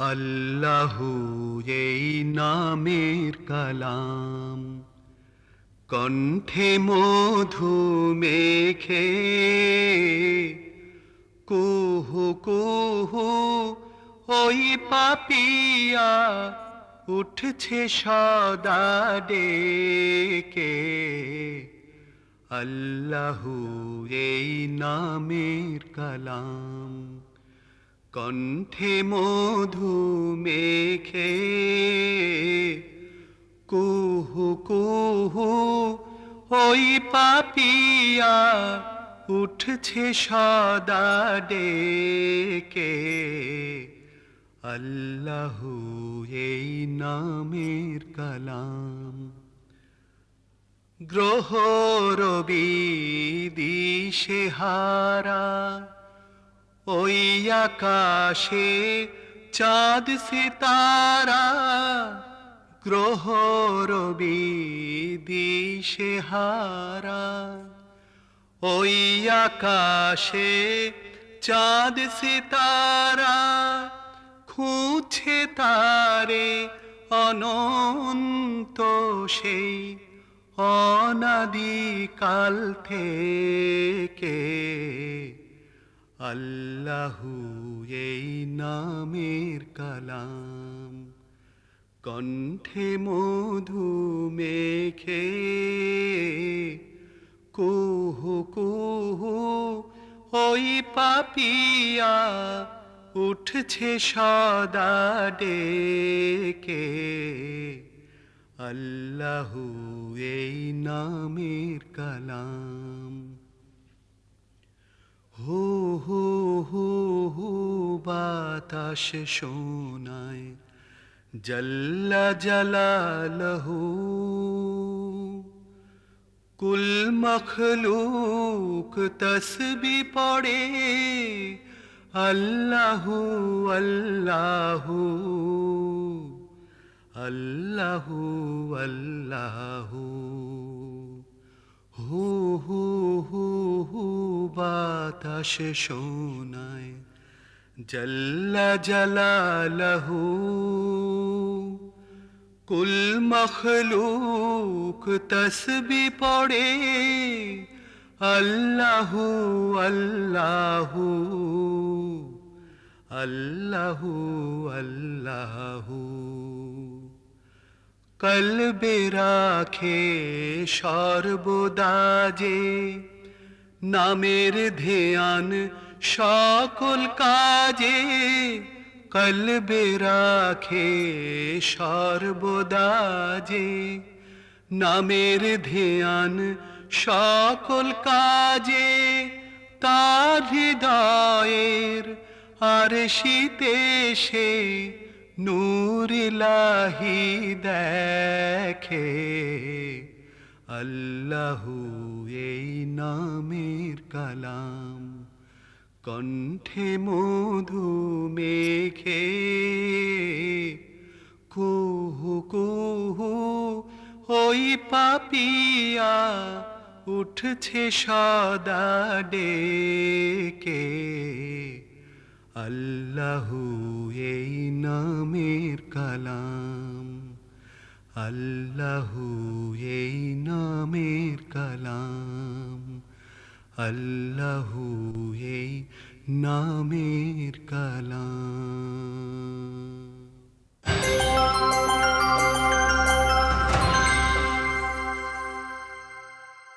আল্লাহু এই নামের কালাম। কণ্ঠে মধু মেখে কুহু কুহু ওই পাপিয়া উঠছে সদা ডেকে। আল্লাহু এই নামের কালাম। কণ্ঠে মধু মেখে কুহু কুহু ওই পাপিয়া উঠছে সদা ডেকে। আল্লাহু এই নামের কালাম। গ্রহ রবি দিশে হারা। ওই আকাশে চাঁদ, সিতারা, গ্রহ, রবি, দিশে হারা। ওই আকাশে চাঁদ, সিতারা, খুঁজছে তারে অনন্ত সেই অনাদিকাল থেকে। আল্লাহু এই নামের কালাম। কণ্ঠে মধু মেখে কুহু কুহু ওই পাপিয়া উঠছে সদা ডেকে। আল্লাহু এই নামের কালাম। হু বাতাস শোনায় জল্লা জালালহু। কুল মখলুক তসবি পড়ে, আল্লাহু আল্লাহু। আল্লাহু আল্লাহু। হু হু হু বাতাস শোনায় জল্লা জালালহু কুল মখলুক তসবি পড়ে আল্লাহু আল্লাহু আল্লাহু আল্লাহু কলবে রাখে সর্বদা যে নামের ধ্যান সকল কাজে কলবে রাখে সর্বদা যে। নামের ধ্যান সকল কাজে, তার হৃদয়ের আর শীতে সে নূর লাহি দেখে। আল্লাহু এই নামের কালাম। কণ্ঠে মধু মেখে কুহু কুহু ওই পাপিয়া উঠছে সদা ডেকে। আল্লাহু এই নামের কালাম, আল্লাহু এই নামের কালাম। আল্লাহু এই নামের কালাম